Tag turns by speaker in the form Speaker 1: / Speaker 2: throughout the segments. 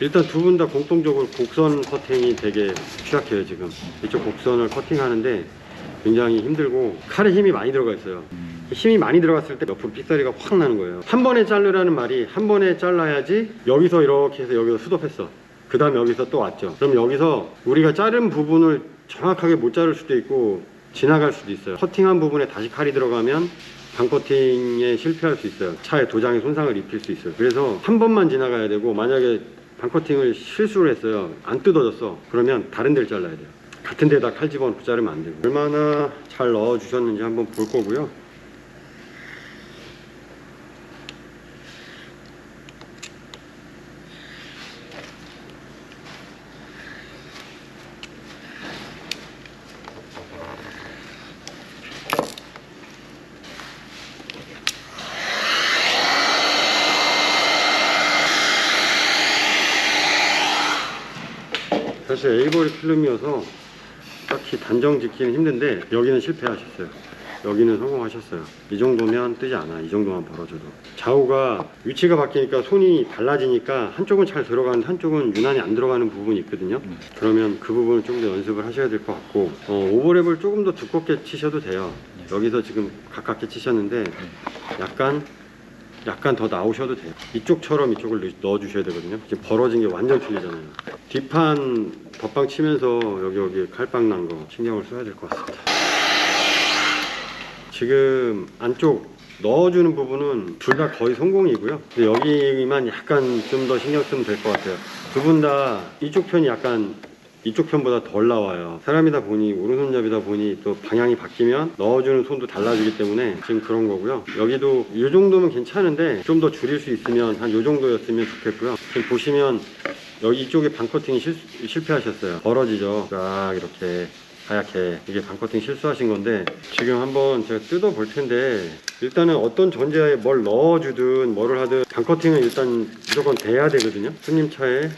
Speaker 1: 일단 두 분 다 공통적으로 곡선 커팅이 되게 취약해요 지금. 이쪽 곡선을 커팅하는데 굉장히 힘들고 칼에 힘이 많이 들어가 있어요. 힘이 많이 들어갔을 때 옆으로 삑사리가 확 나는 거예요. 한 번에 자르라는 말이 한 번에 잘라야지 여기서 이렇게 해서 여기서 수dob했어. 그 다음 여기서 또 왔죠. 그럼 여기서 우리가 자른 부분을 정확하게 못 자를 수도 있고 지나갈 수도 있어요. 커팅한 부분에 다시 칼이 들어가면 반커팅에 실패할 수 있어요. 차에 도장에 손상을 입힐 수 있어요. 그래서 한 번만 지나가야 되고 만약에 반커팅을 실수를 했어요. 안 뜯어졌어. 그러면 다른 데를 잘라야 돼요. 같은 데다 칼 집어넣고 자르면 안 되고. 얼마나 잘 넣어 주셨는지 한번 볼 거고요 사실 에이버리 필름이어서 딱히 단정 짓기는 힘든데 여기는 실패하셨어요. 여기는 성공하셨어요. 이 정도면 뜨지 않아. 이 정도만 벌어져도. 좌우가 위치가 바뀌니까 손이 달라지니까 한쪽은 잘 들어가는데 한쪽은 유난히 안 들어가는 부분이 있거든요. 그러면 그 부분을 좀 더 연습을 하셔야 될 것 같고 어, 오버랩을 조금 더 두껍게 치셔도 돼요. 여기서 지금 가깝게 치셨는데 약간 약간 더 나오셔도 돼요. 이쪽처럼 이쪽을 넣- 넣어주셔야 되거든요. 지금 벌어진 게 완전 틀리잖아요. 뒷판 덧방 치면서 여기 여기 칼빵 난 거 신경을 써야 될 것 같습니다. 지금 안쪽 넣어주는 부분은 둘 다 거의 성공이고요. 근데 여기만 약간 좀 더 신경 쓰면 될 것 같아요. 두 분 다 이쪽 편이 약간 이쪽 편보다 덜 나와요. 사람이다 보니 오른손잡이다 보니 또 방향이 바뀌면 넣어주는 손도 달라지기 때문에 지금 그런 거고요. 여기도 이 정도면 괜찮은데 좀 더 줄일 수 있으면 한 이 정도였으면 좋겠고요. 지금 보시면 여기 이쪽에 반커팅이 실, 실패하셨어요. 벌어지죠. 딱 이렇게 하얗게 이게 반커팅 실수하신 건데 지금 한번 제가 뜯어 볼 텐데 일단은 어떤 전제하에 뭘 넣어주든 뭐를 하든 반커팅은 일단 무조건 돼야 되거든요. 손님 차에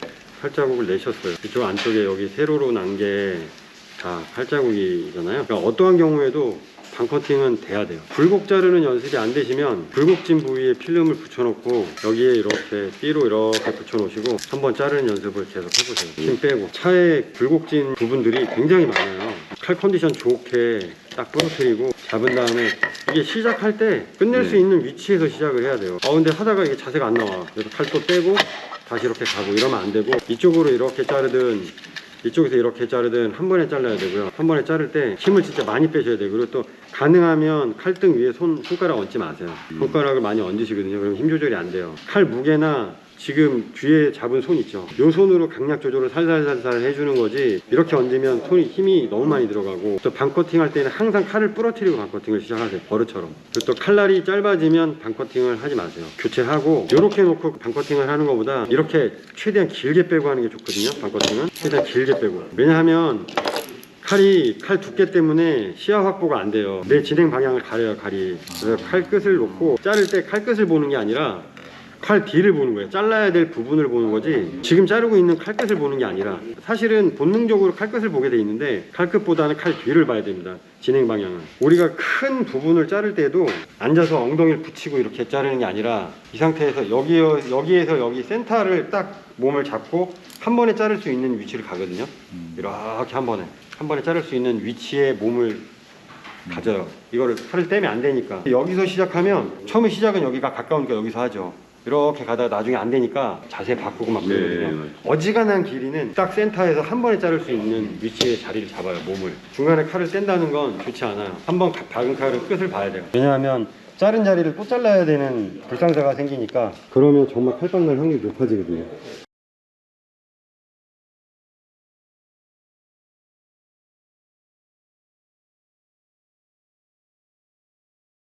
Speaker 1: 칼자국을 내셨어요. 이쪽 안쪽에 여기 세로로 난 게다 칼자국이잖아요. 그러니까 어떠한 경우에도 반커팅은 돼야 돼요. 굴곡 자르는 연습이 안 되시면 굴곡진 부위에 필름을 붙여놓고 여기에 이렇게 띠로 이렇게 붙여놓으시고 한번 자르는 연습을 계속 해보세요. 힘 빼고 차에 굴곡진 부분들이 굉장히 많아요. 칼 컨디션 좋게 딱 부러뜨리고 잡은 다음에 이게 시작할 때 끝낼 수 있는 위치에서 시작을 해야 돼요. 아 근데 하다가 이게 자세가 안 나와. 그래서 칼 또 빼고 다시 이렇게 가고 이러면 안 되고 이쪽으로 이렇게 자르든 이쪽에서 이렇게 자르든 한 번에 잘라야 되고요. 한 번에 자를 때 힘을 진짜 많이 빼셔야 돼요. 그리고 또 가능하면 칼등 위에 손, 손가락 얹지 마세요. 손가락을 많이 얹으시거든요. 그러면 힘 조절이 안 돼요. 칼 무게나 지금 뒤에 잡은 손 있죠. 요 손으로 강약 조절을 살살살살 해주는 거지. 이렇게 얹으면 손이 힘이 너무 많이 들어가고 또 반커팅 할 때는 항상 칼을 부러뜨리고 반커팅을 시작하세요. 버릇처럼. 그리고 또 칼날이 짧아지면 반커팅을 하지 마세요. 교체하고 이렇게 놓고 반커팅을 하는 것보다 이렇게 최대한 길게 빼고 하는 게 좋거든요. 반커팅은 최대한 길게 빼고. 왜냐하면 칼이 칼 두께 때문에 시야 확보가 안 돼요. 내 진행 방향을 가려요, 칼이. 그래서 칼 끝을 놓고 자를 때 칼 끝을 보는 게 아니라 칼 뒤를 보는 거예요. 잘라야 될 부분을 보는 거지. 지금 자르고 있는 칼 끝을 보는 게 아니라 사실은 본능적으로 칼 끝을 보게 돼 있는데 칼 끝보다는 칼 뒤를 봐야 됩니다. 진행 방향은. 우리가 큰 부분을 자를 때도 앉아서 엉덩이를 붙이고 이렇게 자르는 게 아니라 이 상태에서 여기 여기에서 여기 센터를 딱 몸을 잡고 한 번에 자를 수 있는 위치를 가거든요. 이렇게 한 번에 한 번에 자를 수 있는 위치에 몸을 가져요. 이거를 칼을 떼면 안 되니까. 여기서 시작하면 처음에 시작은 여기가 가까우니까 여기서 하죠. 이렇게 가다가 나중에 안 되니까 자세 바꾸고 막 그러거든요.
Speaker 2: 네,
Speaker 1: 어지간한 길이는 딱 센터에서 한 번에 자를 수 있는 위치에 자리를 잡아요, 몸을. 중간에 칼을 뗀다는 건 좋지 않아요. 한 번 박은 칼은 끝을 봐야 돼요. 왜냐하면 자른 자리를 또 잘라야 되는 불상사가 생기니까 그러면 정말 칼빵 날 확률이 높아지거든요.